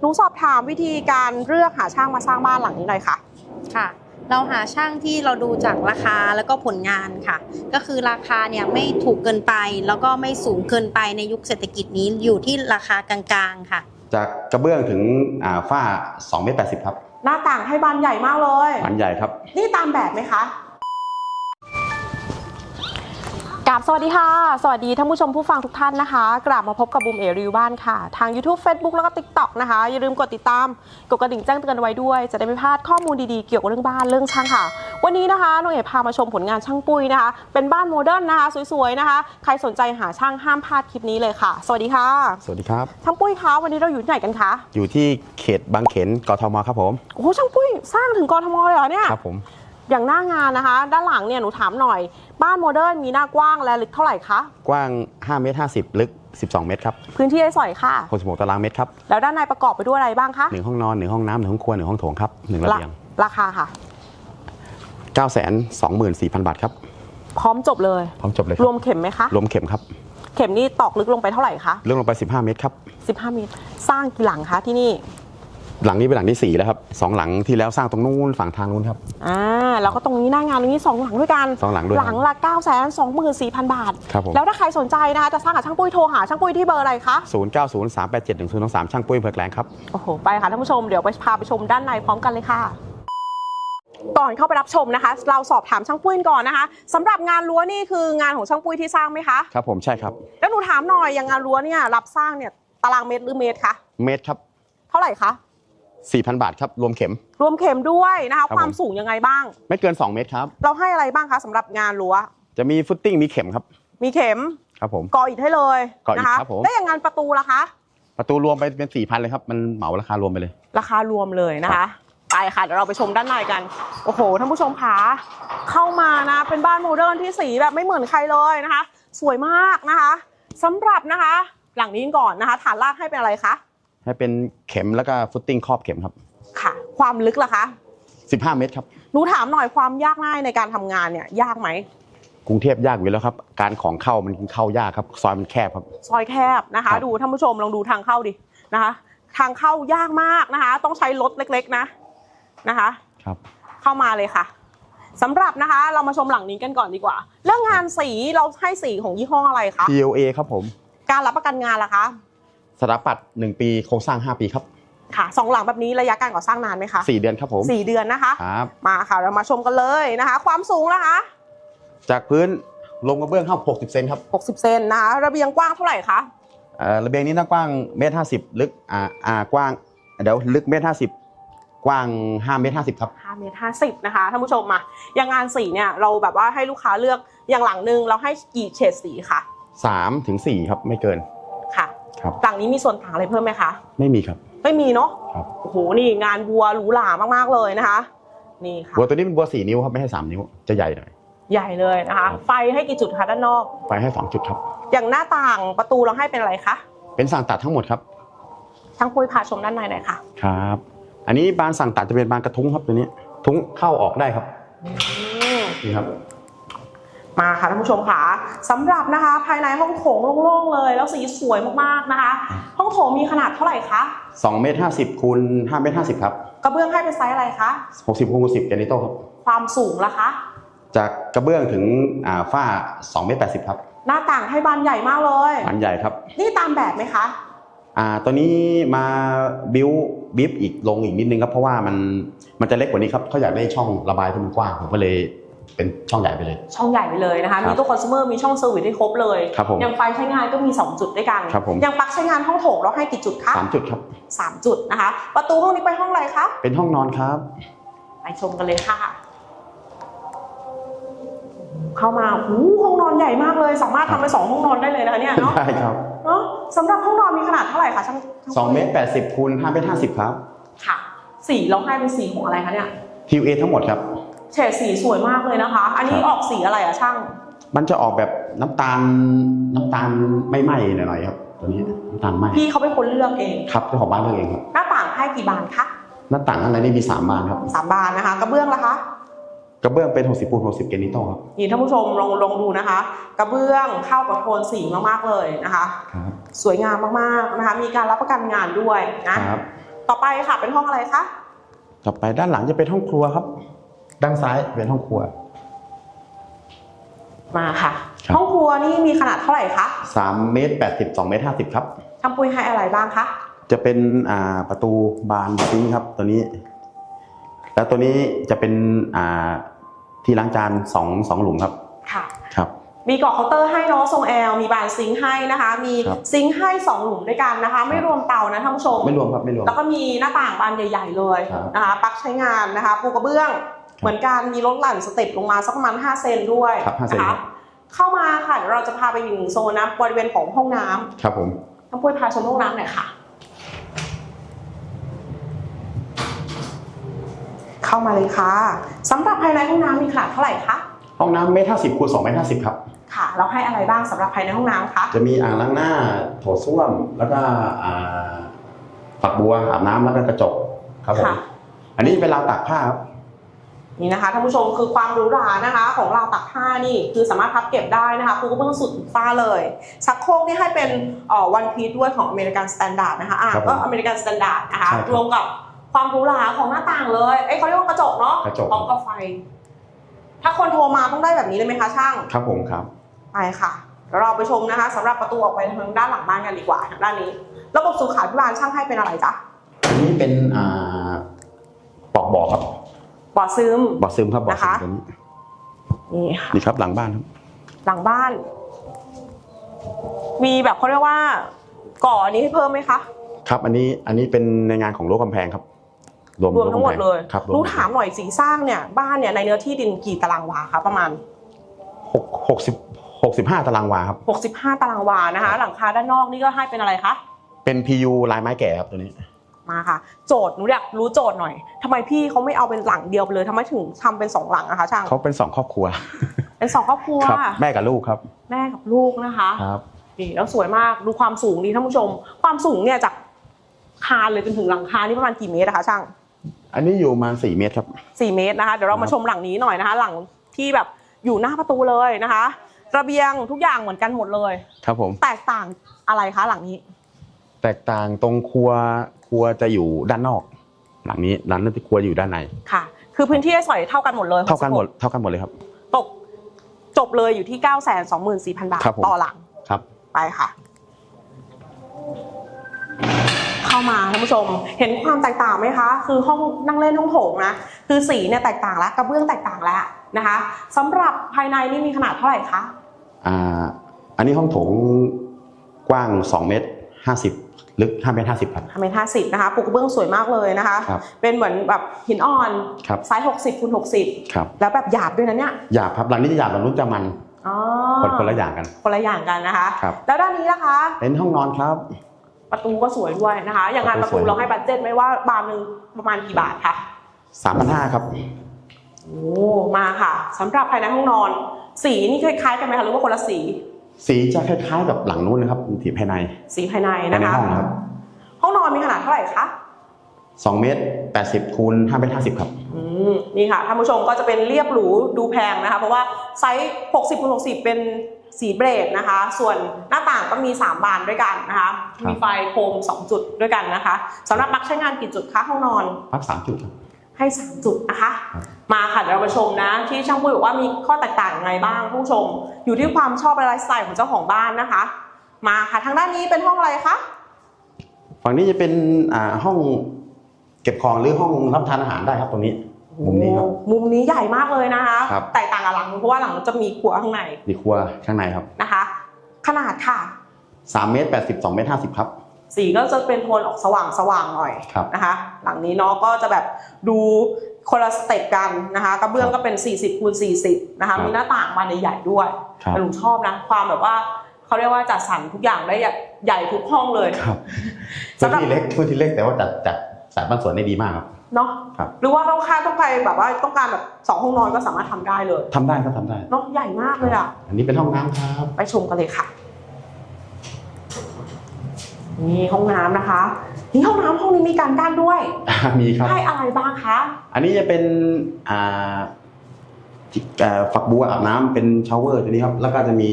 หนูสอบถามวิธีการเลือกหาช่างมาสร้างบ้านหลังนี้หน่อยค่ะ ค่ะ เราหาช่างที่เราดูจากราคาแล้วก็ผลงานค่ะ ก็คือราคาเนี่ยไม่ถูกเกินไปแล้วก็ไม่สูงเกินไปในยุคเศรษฐกิจนี้อยู่ที่ราคากลางๆค่ะ จากกระเบื้องถึงอ่าฝ้า2เมตร80ครับ หน้าต่างให้บานใหญ่มากเลยบานใหญ่ครับ นี่ตามแบบไหมคะ กราบสวัสดีค่ะ สวัสดีท่านผู้ชมผู้ฟังทุกท่านนะคะ กลับมาพบกับบูมเอรีวิวบ้านค่ะ ทาง YouTube Facebook แล้วก็ TikTok นะคะ อย่าลืมกดติดตาม กดกระดิ่งแจ้งเตือนไว้ด้วย จะได้ไม่พลาดข้อมูลดีๆ เกี่ยวกับเรื่องบ้านเรื่องช่างค่ะ วันนี้นะคะน้องเอ๋พามาชมผลงานช่างปุ้ยนะคะ เป็นบ้านโมเดิร์นนะคะสวยๆนะคะ ใครสนใจหาช่างห้ามพลาดคลิปนี้เลยค่ะ สวัสดีค่ะ สวัสดีครับ ช่างปุ้ยคะ วันนี้เราอยู่ที่ไหนกันคะ อยู่ที่เขตบางเขน กทมครับผม โอ้โหช่างปุ้ยสร้างถึงกรทมเลยเหรอเนี่ย ครับผม อย่างหน้างานนะคะ ด้านหลังเนี่ยหนูถามหน่อย บ้านโมเดิร์นมีหน้ากว้างและลึกเท่าไหร่คะ กว้าง 5 เมตร 50 ลึก 12 เมตรครับ พื้นที่ได้สอยค่ะ 66ตารางเมตรครับ แล้วด้านในประกอบไปด้วยอะไรบ้างคะหนึ่งห้องนอนหนึ่งห้องน้ำหนึ่งห้องครัวหนึ่งห้องโถงครับหนึ่งระราเบียง ราคาค่ะ 9 2 4 0 0 0 บาทครับ พร้อมจบเลย พร้อมจบเลยครรัวมเข็มไหมคะ รวมเข็มครับ เข็มนี่ตอกลึกลงไปเท่าไหร่คะ เรื่องลงไป 15 เมตรครับ 15เมตร สร้างกี่หลังคะที่นี่ หลังนี้เป็นหลังที่4แล้วครับสองหลังที่แล้วสร้างตรงนู้นฝั่งทางนู้นครับอ่าแล้วก็ตรงนี้หน้างานตรงนี้2หลังด้วยกันสองหลังด้วยหลังละ9 2 4 0 0 0บาทครับผมแล้วถ้าใครสนใจนะคะจะสร้างกับช่างปุ้ยโทรหาช่างปุ้ยที่เบอร์อะไรคะ0 9 0 3 8 7 1 0 2 3ช่างปุ้ยอำเภอแกลงครับโอ้โหไปค่ะท่านผู้ชมเดี๋ยวไปพาไปชมด้านในพร้อมกันเลยค่ะก่อนเข้าไปรับชมนะคะ เราสอบถามช่างปุ้ยก่อนนะคะสำหรับงานรั้วนี่คืองานของช่างปุ้ยที่สร้างไหมคะครับผมใช่ครับ แล้วหนูถามหน่อยอย่างงานรั้วเนี่ยรับสร้างเนี่ยตารางเมตรหรือเมตรคะเมตรครับ เท่าไหร่คะ 4,000 บาทครับ รวมเข็ม รวมเข็มด้วยนะคะครับความผมสูงยังไงบ้าง ไม่เกิน 2 เมตรครับ เราให้อะไรบ้างคะสำหรับงานรั้ว จะมีฟุตติ้งมีเข็มครับ มีเข็มครับผมก่ออิฐให้เลยก่ออิฐนะคะครับผมแล้วอย่างงานประตูล่ะคะ ประตูรวมไปเป็น4,000เลยครับ มันเหมาราคารวมไปเลย ราคารวมเลยนะคะไปค่ะเดี๋ยวเราไปชมด้านในกัน โอ้โหท่านผู้ชมคะเข้ามานะเป็นบ้านโมเดิร์นที่สีแบบไม่เหมือนใครเลยนะคะ สวยมากนะคะสำหรับนะคะ หลังนี้ก่อนนะคะ ฐานรากให้เป็นอะไรคะ ให้เป็นเข็มแล้วก็ฟุตติ้งครอบเข็มครับ ค่ะ ความลึกล่ะคะ 15 เมตรครับ หนูถามหน่อยความยากง่ายในการทำงานเนี่ยยากไหม กรุงเทพยากอยู่แล้วครับ การของเข้ามันเข้ายากครับซอยมันแคบครับ ซอยแคบนะคะ ครับ ดูท่านผู้ชมลองดูทางเข้าดินะคะ ทางเข้ายากมากนะคะ ต้องใช้รถเล็กๆนะนะคะ ครับ เข้ามาเลยค่ะสำหรับนะคะ เรามาชมหลังนี้กันก่อนดีกว่า เรื่องงานสีเราให้สีของยี่ห้ออะไรคะ TOA ครับผม การรับประกันงานล่ะคะ สถาปัตย์1ปีโครงสร้าง 5 ปีครับค่ะสองหลังแบบนี้ระยะการก่อสร้างนานไหมคะ4เดือนครับผมสี่เดือนนะคะครับมาค่ะเรามาชมกันเลยนะคะ ความสูงนะคะ จากพื้นลงกระเบื้องเข้า60 เซนครับ 60 เซนนะคะระเบียงกว้างเท่าไหร่คะเอ่อระเบียงนี้หน้ากว้างเมตรห้าสิบลึกอ่าอ่ากว้างเดี๋ยวลึกเมตรห้าสิบกว้าง5เมตรห้าสิบครับ5เมตร50นะคะท่านผู้ชมมาอย่างงานสีเนี่ยเราแบบว่าให้ลูกค้าเลือกอย่างหลังหนึ่งเราให้กี่เฉดสีคะ3ถึง4ครับไม่เกิน ค่ะครับ หลังนี้มีส่วนต่างอะไรเพิ่มไหมคะ ไม่มีครับ ไม่มีเนาะครับ โอ้โห นี่งานบัวหรูหรามากๆเลยนะคะ นี่ค่ะ บัวตัวนี้เป็นบัว4นิ้วครับไม่ให้3นิ้ว จะใหญ่หน่อย ใหญ่เลยนะคะครับไฟให้กี่จุดคะด้านนอก ไฟให้2จุดครับ อย่างหน้าต่างประตูเราให้เป็นอะไรคะ เป็นสั่งตัดทั้งหมดครับช่างปุ้ยพาชมด้านในหน่อยค่ะ ครับ อันนี้บานสั่งตัดจะเป็นบานกระทุ้งครับตัวนี้ ทุ้งเข้าออกได้ครับอืมนี่ครับ มาค่ะท่านผู้ชมค่ะสำหรับนะคะ ภายในห้องโถงโล่งๆเลย แล้วสีสวยมากๆนะคะ ห้องโถงมีขนาดเท่าไหร่คะ2เมตร50คูณ5เมตร50ครับกระเบื้องให้เป็นไซส์อะไรคะ60คูณ10เจนิโต้ครับความสูงล่ะคะ จากกระเบื้องถึงอ่าฝ้า2เมตร80ครับหน้าต่างให้บานใหญ่มากเลยบานใหญ่ครับ นี่ตามแบบไหมคะอ่าตัวนี้มาบิวบิฟอีกลงอีกนิดนึงครับเพราะว่ามันมันจะเล็กกว่านี้ครับเขาอยากได้ช่องระบายที่มันกว้างผมก็เลย เป็นช่องใหญ่ไปเลย ช่องใหญ่ไปเลยนะคะครับมีตู้คอน sumer มีช่องเซอร์วิสให้ครบเลยครับผมอย่างไฟใช้งานก็มี 2 จุดด้วยกันครับผมอย่างปลั๊กใช้งานห้องโถงเราให้กี่จุดคะสามจุดครับสามจุดนะคะ ประตูห้องนี้ไปห้องอะไรคะ เป็นห้องนอนครับ ไปชมกันเลยค่ะ เข้ามาหูห้องนอนใหญ่มากเลย สามารถทำเป็นสองห้องนอนได้เลยนะคะเนี่ยเนาะได้ครับเนาะสำหรับห้องนอนมีขนาดเท่าไหร่คะช่างช่า2เมตร80คูณ5เมตร50ครับ ค่ะ สีเราให้เป็นสีของอะไรคะเนี่ย TOA ทั้งหมดครับ เฉดสีสวยมากเลยนะคะ อันนี้ครับออกสีอะไรอะช่าง มันจะออกแบบน้ำตาลน้ำตาลไม่ไหม้หน่อยๆครับ ตัวนี้น้ำตาลไหม้พี่เขาเป็นคนเลือกเอง ครับเจ้าของบ้านเลือกเองครับหน้าต่างให้กี่บานคะหน้าต่างข้างในนี่มี3บานครับสามบานนะคะ กระเบื้องล่ะคะ กระเบื้องเป็น60คูณ60เกนิโต้ครับนี่ท่านผู้ชมลองลองดูนะคะ กระเบื้องเข้ากับโทนสีมากๆเลยนะคะ ครับสวยงามมากๆนะคะ มีการรับประกันงานด้วยนะ ครับ ต่อไปค่ะเป็นห้องอะไรคะ ต่อไปด้านหลังจะเป็นห้องครัวครับ ด้านซ้ายเป็นห้องครัว มาค่ะ ครับ ห้องครัวนี่มีขนาดเท่าไหร่คะ3เมตร80 2เมตร50ครับช่างปุ้ยให้อะไรบ้างคะจะเป็นอ่าประตูบานซิงค์ครับตัวนี้ แล้วตัวนี้จะเป็นอ่าที่ล้างจานสองสองหลุมครับค่ะ ครับ มีกรอบเคาน์เตอร์ให้เนาะทรงแอลมีบานซิงค์ให้นะคะ มีครับ ซิงค์ให้สองหลุมด้วยกันนะคะ ไม่รวมเตานะท่านผู้ชม ไม่รวมครับไม่รวม แล้วก็มีหน้าต่างบานใหญ่ ๆ เลยครับ นะคะปลั๊กใช้งานนะคะปูกระเบื้อง เหมือนกันมีลดหลั่นสเต็ปลงมาสักประมาณ5เซนด้วยครับ5เซนนะครัคะบเข้ามาค่ะเดี๋ยวเราจะพาไปอีกหนึ่งโซนนะบริเวณของห้องน้ำครับผมน้องปุ้ยพาชมห้องน้ำหน่อยค่ะ เข้ามาเลยค่ะสำหรับภายในห้องน้ำมีขนาดเท่าไหร่คะห้องน้ำเมตรห้าสิบคูณสองเมตรห้าสิบครับค่ะเราให้อะไรบ้างสำหรับภายในห้องน้ำคะจะมีอ่างล้างหน้าโถส้วมแล้วก็อ่าฝักบัวอาบน้ำแล้วก็กระจกครับผมค่ะอันนี้เป็นราวตากผ้าครับ นี่นะคะท่านผู้ชมคือความหรูหรานะคะ ของราวตักผ้านี่คือสามารถพับเก็บได้นะคะปูกระเบื้องสุดฟ้าเลยชักโครกนี่ให้เป็นเอ่อวันพีด้วยของอเมริกันสแตนดาร์ดนะคะอ่าครับผมก็อเมริกันสแตนดาร์ดนะคะใช่ครับรวมกับความหรูหราของหน้าต่างเลยเอ้ยเขาเรียกว่ากระจกเนาะกระจกพร้อมกับไฟ ถ้าคนโทรมาต้องได้แบบนี้เลยไหมคะช่าง ครับผมครับไปค่ะเดี๋ยวเราไปชมนะคะสำหรับประตูออกไปทางด้านหลังบ้านกันดีกว่าทางด้านนี้ ระบบสุขาพิบาลช่างให้เป็นอะไรจ๊ะอันนี้เป็นอ่าปอกบ่อครับ บ่อซึมบ่อซึมครับบ่อซึมนะคะตัวนี้นี่ค่ะนี่ครับหลังบ้านครับ หลังบ้าน มีแบบเขาเรียกว่า ก่ออันนี้ให้เพิ่มไหมคะครับอันนี้อันนี้เป็นในงานของรั้วกำแพงครับรวมรวมทั้งหมดเลยครับรู้ถามหน่อยสีสร้างเนี่ยบ้านเนี่ยในเนื้อที่ดินกี่ตารางวาคะประมาณหกหกสิบหกสิบห้าตารางวาครับ65ตารางวานะคะ หลังคาด้านนอกนี่ก็ให้เป็นอะไรคะเป็น PU ลายไม้แก่ครับตัวนี้ มาค่ะ โจทย์หนูอยากรู้โจทย์หน่อยทำไมพี่เขาไม่เอาเป็นหลังเดียวไปเลยทำไมถึงทำเป็นสองหลังอะคะช่างเขาเป็นสองครอบครัว เป็นสองครอบครัวครับแม่กับลูกครับ แม่กับลูกนะคะครับนี่แล้วสวยมากดูความสูงดีท่านผู้ชม ความสูงเนี่ยจากคานเลยจนถึงหลังคานี่ประมาณกี่เมตรอะคะช่าง อันนี้อยู่ประมาณสี่เมตรครับ4เมตรนะคะเดี๋ยวเรามาชมหลังนี้หน่อยนะคะ หลังที่แบบอยู่หน้าประตูเลยนะคะระเบียงทุกอย่างเหมือนกันหมดเลย ครับผม แตกต่างอะไรคะหลังนี้ แตกต่างตรงครัว ครัวจะอยู่ด้านนอก หลังนี้ร้านนั้นครัวอยู่ด้านในค่ะ คือพื้นที่ให้สอยเท่ากันหมดเลยเท่ากันหมดเท่ากันหมดเลยครับ ตกจบเลยอยู่ที่ 9 2 4 0 0 0 บาทครับผม ต่อหลังครับ ไปค่ะ เข้ามาท่านผู้ชม เห็นความแตกต่างไหมคะ คือห้องนั่งเล่นห้องโถงนะ คือสีเนี่ยแตกต่างแล้วกระเบื้องแตกต่างแล้วนะคะสำหรับภายในนี่มีขนาดเท่าไหร่คะ อ่า อันนี้ห้องโถงกว้าง2เมตร50 ลึก5เมตร50ครับทำเป็นห้าสิบนะคะปูกระเบื้องสวยมากเลยนะคะ ครับเป็นเหมือนแบบหินอ่อนครับ ไซส์60คูณ60 ครับแล้วแบบหยาบด้วยนะเนี่ยหยาบครับหลังนี้จะหยาบหลังนู้นจะมันอ๋อคนคนละอย่างกัน คนละอย่างกันนะคะ ครับ แล้วด้านนี้นะคะ เป็นห้องนอนครับ ประตูก็สวยด้วยนะคะ อย่างงานประตูประตูสวย เราให้บัตเจ็ตไหมว่าบานหนึ่งประมาณกี่บาทคะ3,500ครับ โอ้มาค่ะสำหรับภายในห้องนอน สีนี่คล้ายๆกันไหมคะหรือว่าคนละสี สีจะคล้ายๆกับหลังนู้นนะครับสีภายในสีภายในภายนะในคะ ห้องครับห้องนอนมีขนาดเท่าไหร่คะ2เมตร80คูณ5เมตร50ครับ อืมนี่ค่ะท่านผู้ชมก็จะเป็นเรียบหรูดูแพงนะคะ เพราะว่าไซส์ 60คูณ60 เป็นสีเบรดนะคะ ส่วนหน้าต่างก็มี 3 บานด้วยกันนะคะ ครับ มีไฟโคม 2 จุดด้วยกันนะคะสำหรับปลั๊กใช้งานกี่จุดคะห้องนอน พักสามจุดครับ ให้ 3 จุดนะคะ ครับ มาค่ะ เดี๋ยวเรามาชมนะที่ช่างปุ้ยบอกว่ามีข้อแตกต่างยังไงบ้างท่านผู้ชม อยู่ที่ความชอบและไลฟ์สไตล์ของเจ้าของบ้านนะคะ มาค่ะทางด้านนี้เป็นห้องอะไรคะฝั่งนี้จะเป็นอ่าห้องเก็บของหรือห้องรับประทานอาหารได้ครับตรงนี้ มุมนี้ครับโอ้มุมนี้ใหญ่มากเลยนะคะครับ แตกต่างกับหลังเพราะว่าหลังจะมีครัวข้างในมีครัวข้างในครับนะคะ ขนาดค่ะ 3เมตร80 2เมตร50ครับ สีก็จะเป็นโทนออกสว่างสว่างๆหน่อยครับ นะคะ หลังนี้เนาะก็จะแบบดู คนละสเต็ปกันนะคะกระเบื้องก็เป็น 40คูณ40นะคะครับมีหน้าต่างบานใหญ่ๆด้วยครับแต่หนูชอบนะความแบบว่าเขาเรียกว่าจัดสรรทุกอย่างได้ใหญ่ทุกห้องเลยครับสำพื้นหรับที่เล็กพื้นที่เล็กแต่ว่าจัดจัดสายบ้านสวนได้ดีมากครับเนาะครับหรือว่าเราค่าต้องไปแบบว่าต้องการแบบสองห้องนอนก็สามารถทำได้เลยทำได้ครับทำได้เนาะใหญ่มากเลยอะอันนี้เป็นห้องน้ำครับ ไปชมกันเลยค่ะ นี่ห้องน้ำนะคะ นี่ห้องน้ำห้องนี้มีการกั้นด้วยมีครับ ให้อะไรบ้างคะ อันนี้จะเป็นอ่าที่เอ่อฝักบัวอาบน้ำเป็นชาวเวอร์ตัวนี้ครับ แล้วก็จะมี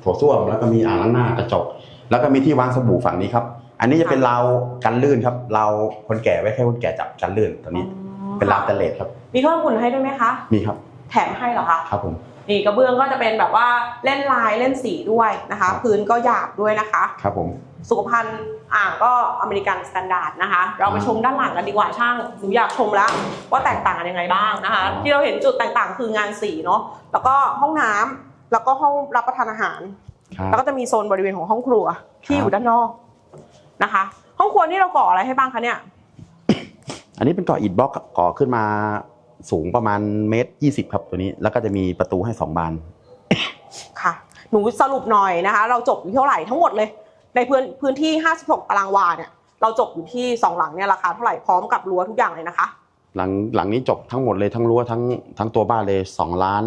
โถส้วม แล้วก็มีอ่างล้างหน้ากระจก แล้วก็มีที่วางสบู่ฝั่งนี้ครับ อันนี้จะเป็นราวกันลื่นครับราวคนแก่ไว้ให้คนแก่จับกันลื่นตัวนี้ เป็นราวสแตนเลสครับ มีเครื่องอุ่นให้ด้วยไหมคะ มีครับ แถมให้เหรอคะ ครับผม นี่กระเบื้องก็จะเป็นแบบว่าเล่นลายเล่นสีด้วยนะคะครับพื้นก็หยาบด้วยนะคะ ครับผม สุขภัณฑ์อ่างก็อเมริกันสแตนดาร์ดนะคะ เราไปชมด้านหลังกันดีกว่าช่างหนูอยากชมแล้วว่าแตกต่างกันยังไงบ้างนะคะ ที่เราเห็นจุดแตกต่างคืองานสีเนาะแล้วก็ห้องน้ำแล้วก็ห้องรับประทานอาหารครับแล้วก็จะมีโซนบริเวณของห้องครัวที่อยู่ด้านนอกนะคะ ห้องครัวนี่เราก่ออะไรให้บ้างคะเนี่ย อันนี้เป็นก่ออิฐบล็อกก่อขึ้นมาสูงประมาณเมตรยี่สิบครับตัวนี้ แล้วก็จะมีประตูให้สองบานค่ะ หนูสรุปหน่อยนะคะ เราจบอยู่ที่เท่าไหร่ทั้งหมดเลย ในพื้นพื้นที่ 56ตารางวาเนี่ยเราจบอยู่ที่สองหลังเนี่ยราคาเท่าไหร่พร้อมกับรั้วทุกอย่างเลยนะคะ หลังหลังนี้จบทั้งหมดเลยทั้งรั้วทั้งทั้งตัวบ้านเลยสองล้าน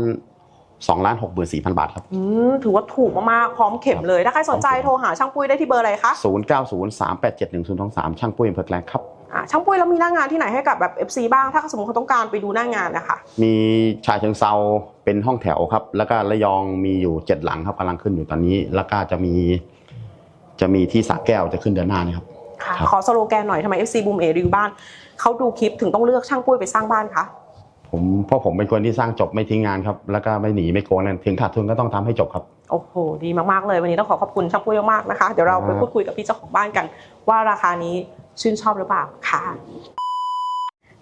สองล้านหกหมื่นสี่พันบาทครับอืมถือว่าถูกมากๆพร้อมเข็มเลย ถ้าใครสนใจโทรหาช่างปุ้ยได้ที่เบอร์อะไรคะศูนย์เก้าศูนย์สามแปดเจ็ดหนึ่งศูนย์สองสามช่างปุ้ยอำเภอแกลงครับอ่าช่างปุ้ยแล้วมีหน้างานที่ไหนให้กับแบบ FC บ้างถ้าสมมติเขาต้องการไปดูหน้างานนะคะ มีชายเชิงเซาเป็นห้องแถวครับ แล้วก็ระยองมีอยู่เจ็ดหลังครับกำลังขึ้นอยู่ตอนนี้ แล้วก็จะมี จะมีที่สระแก้วจะขึ้นเดือนหน้านี่ครับ ค่ะครับ ขอสโลแกนหน่อยทำไม FC บูมเอรีวิวบ้านเขาดูคลิปถึงต้องเลือกช่างปุ้ยไปสร้างบ้านคะผมเพราะผมเป็นคนที่สร้างจบไม่ทิ้งงานครับ แล้วก็ไม่หนีไม่โกงนั่นถึงขาดทุนก็ต้องทำให้จบครับ โอ้โหดีมากๆเลยวันนี้ต้องขอขอบคุณช่างปุ้ยมากๆนะคะ เดี๋ยวเราไปพูดคุยกับพี่เจ้าของบ้านกัน ว่าราคานี้ชื่นชอบหรือเปล่าค่ะ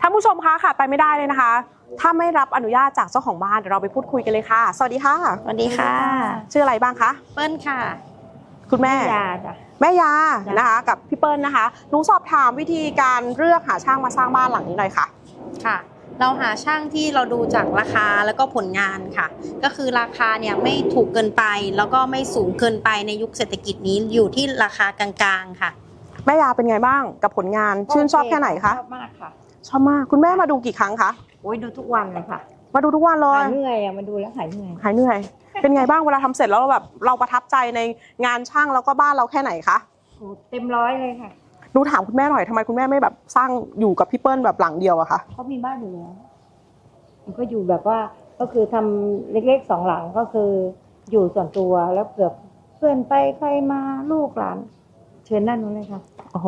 ท่านผู้ชมคะค่ะไปไม่ได้เลยนะคะ ถ้าไม่รับอนุญาตจากเจ้าของบ้านเดี๋ยวเราไปพูดคุยกันเลยค่ะ สวัสดีค่ะ สวัสดีค่ะ ชื่ออะไรบ้างคะ เปิ้ลค่ะ คุณแม่ยาจ้ะ แม่ยาจ้ะ นะคะ กับพี่เปิ้ลนะคะหนูสอบถามวิธีการเลือกหาช่างมาสร้างบ้านหลังนี้หน่อยค่ะ ค่ะ เราหาช่างที่เราดูจากราคาแล้วก็ผลงานค่ะ ก็คือราคาเนี่ยไม่ถูกเกินไป แล้วก็ไม่สูงเกินไปในยุคเศรษฐกิจนี้อยู่ที่ราคากลางๆค่ะ แม่ยาเป็นไงบ้างกับผลงานชื่นชอบแค่ไหนคะชอบมากค่ะชอบมากคุณแม่มาดูกี่ครั้งคะโอ้ยดูทุกวันเลยค่ะมาดูทุกวันเลยหายเหนื่อยอะมาดูแล้วหายเหนื่อยหายเหนื่อย เป็นไงบ้างเวลาทำเสร็จแล้วเราแบบเราประทับใจในงานช่างแล้วก็บ้านเราแค่ไหนคะโอ้เต็มร้อยเลยค่ะหนูถามคุณแม่หน่อยทำไมคุณแม่ไม่แบบสร้างอยู่กับพี่เปิ้ลแบบหลังเดียวอะคะเขามีบ้านอยู่แล้วมันก็อยู่แบบว่าก็คือทำเล็กๆสองหลังก็คืออยู่ส่วนตัวแล้วเกือบเพื่อนไปใครมาลูกหลาน เชิญนั่นนู้นเลยค่ะโอ้โห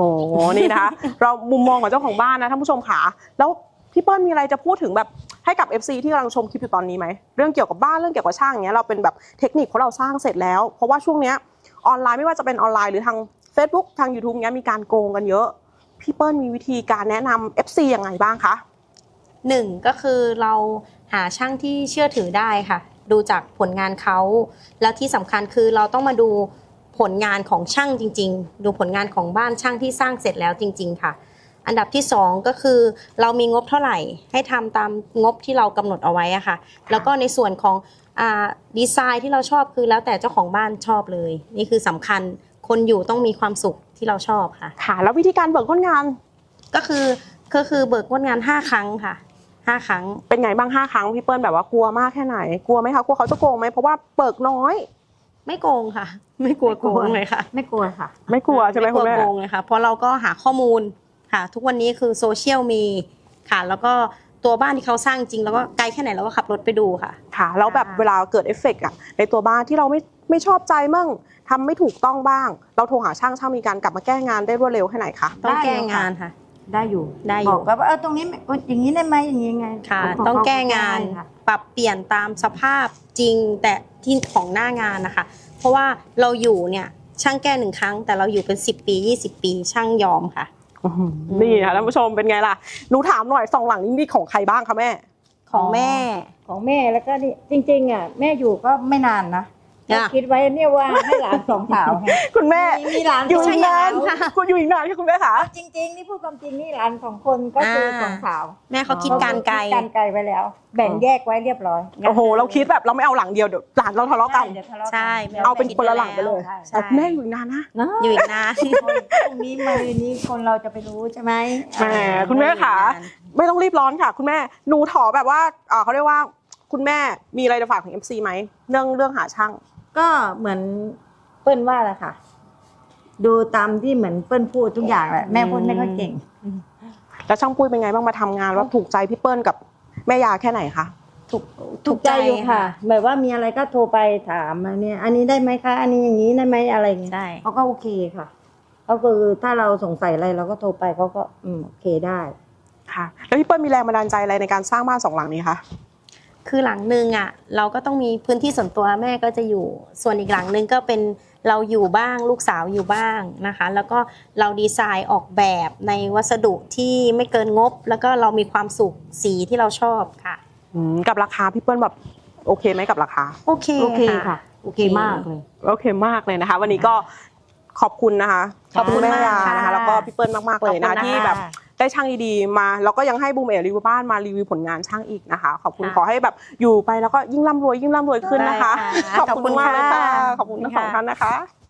นี่นะคะ เรามุมมองของเจ้าของบ้านนะท่านผู้ชมขาแล้วพี่เปิ้ลมีอะไรจะพูดถึงแบบ ให้กับ FC ที่กำลังชมคลิปอยู่ตอนนี้ไหมเรื่องเกี่ยวกับบ้านเรื่องเกี่ยวกับช่างเงี้ยเราเป็นแบบเทคนิคเพราะเราสร้างเสร็จแล้ว เพราะว่าช่วงเนี้ยออนไลน์ไม่ว่าจะเป็นออนไลน์หรือทาง Facebook ทาง YouTube เงี้ยมีการโกงกันเยอะพี่เปิ้ลมีวิธีการแนะนำ FC ยังไงบ้างคะหนึ่งก็คือเราหาช่างที่เชื่อถือได้ค่ะ ดูจากผลงานเขาแล้วที่สำคัญคือเราต้องมาดูผลงานของช่างจริง ๆ ดูผลงานของบ้านช่างที่สร้างเสร็จแล้วจริง ๆ ค่ะ อันดับที่สองก็คือเรามีงบเท่าไหร่ ให้ทำตามงบที่เรากำหนดเอาไว้อะค่ะ แล้วก็ในส่วนของอ่าดีไซน์ที่เราชอบคือแล้วแต่เจ้าของบ้านชอบเลย นี่คือสำคัญคนอยู่ต้องมีความสุขที่เราชอบค่ะ ค่ะ แล้ววิธีการเบิกงานงานก็คือก็คือเบิกงวดงาน 5 ครั้งค่ะ5ครั้งเป็นไงบ้างห้าครั้งพี่เปิ้ลแบบว่ากลัวมากแค่ไหนกลัวไหมคะกลัวเขาจะโกงไหมเพราะว่าเบิกน้อย ไม่โกงค่ะ ไม่กลัวโกงเลยค่ะ ไม่กลัวค่ะ ไม่กลัวใช่ไหมกคุลัณวแม่โกงเลยค่ะเพราะเราก็หาข้อมูล ค่ะ ทุกวันนี้คือโซเชียลมีค่ะ แล้วก็ตัวบ้านที่เขาสร้างจริง แล้วก็ไกลแค่ไหนเราก็ขับรถไปดูค่ะ ค่ะ แล้วแบบค่ะเวลาเกิดเอฟเฟกต์อะในตัวบ้านที่เราไม่ไม่ชอบใจมั่งทำไม่ถูกต้องบ้าง เราโทรหาช่างช่างมีการกลับมาแก้งานได้รวดเร็วแค่ไหนคะ ต้องได้แก้อยู่ค่ะงานค่ะ ได้อยู่ได้อยู่บอกว่าเออตรงนี้ไม่เอออย่างนี้ได้ไหมอย่างนี้ไงค่ะขต้องแก้งานได้ค่ะ ปรับเปลี่ยนตามสภาพจริงแต่ที่ของหน้างานนะคะ เพราะว่าเราอยู่เนี่ยช่างแก้หนึ่งครั้ง แต่เราอยู่เป็น 10 ปี 20 ปีช่างยอมค่ะ นี่ค่ะท่านผู้ชมเป็นไงล่ะหนูถามหน่อยสองหลังนี้มีของใครบ้างคะแม่ ของแม่ ของแม่แล้วก็นี่จริงๆอะแม่อยู่ก็ไม่นานนะ จ้ะคิดไว้เนี่ยว่าให้หลานสองสาวไง คุณแม่มีมีหลานอยู่สอีงกนานสวคุณอยู่อีกนานค่ะคุณแม่คะจริง ๆ นี่พูดความจริงนี่หลานสองคนก็คืออา สองสาวแม่เขาคิดการไกล คิดการไกลไว้แล้ว แบ่งแยกไว้เรียบร้อยโอ้โห เราคิดแบบเราไม่เอาหลังเดียวเดี๋ยวหลานเราทะเลาะกันเดี๋ยวทะเลาะกันใช่ดี๋ยวเอาเป็นคนละหลังไปเลย ใช่ใช่แต่คุณแม่อยู่อีกนานนะ นะอยู่อีกนานตรงนี้มาเลยนี้คนเราจะไปรู้ใช่ไหมแหมคุณแม่ขาไม่ต้องรีบร้อนค่ะ คุณแม่ หนูถอแบบว่าเอ่อเขาเรียกว่า คุณแม่มีอะไรจะฝากถึง FC ไหม เรื่องเรื่องหาช่าง ก็เหมือนเปิ้ลว่าแหละค่ะ ดูตามที่เหมือนเปิ้ลพูดทุกอย่างแหละแม่พูดไม่ค่อยเก่ง แล้วช่างปุ้ยเป็นไงบ้างมาทำงานว่าถูกใจพี่เปิ้ลกับแม่ยาแค่ไหนคะ ถูกถูกใจอยู่ค่ะแบบว่ามีอะไรก็โทรไปถามมาเนี่ยอันนี้ได้ไหมคะ อันนี้อย่างนี้ได้ไหมอะไรอย่างเงี้ยได้ เขาก็โอเคค่ะเขก็คือถ้าเราสงสัยอะไรเราก็โทรไปเขาก็อืมโอเคได้ ค่ะ แล้วพี่เปิ้ลมีแรงบันดาลใจอะไรในการสร้างบ้านสองหลังนี้คะ คือหลังหนึ่งอะเราก็ต้องมีพื้นที่ส่วนตัวแม่ก็จะอยู่ ส่วนอีกหลังหนึ่งก็เป็นเราอยู่บ้างลูกสาวอยู่บ้างนะคะ แล้วก็เราดีไซน์ออกแบบในวัสดุที่ไม่เกินงบ แล้วก็เรามีความสุขสีที่เราชอบค่ะอืมกับราคาพี่เปิ้ลแบบโอเคไหมกับราคาโอเคโอเคค่ะโอเคมากเลยโอเคมากเลยนะคะ วันนี้ก็ขอบคุณนะคะขอบคุณแม่มากยาค่ะนะคะแล้วก็พี่เปิ้ลมากๆเลยนะขอบคุณนะคะที่แบบ ได้ช่างดีๆมา แล้วก็ยังให้บูมเอรีวิวบ้านมารีวิวผลงานช่างอีกนะคะ ขอบคุณค่ะขอให้แบบอยู่ไปแล้วก็ยิ่งร่ำรวยยิ่งร่ำรวยขึ้นนะคะ ได้ค่ะขอบคุณมากเลยค่ะ ขอบคุณค่ะขอบคุณทั้งสองท่านนะคะ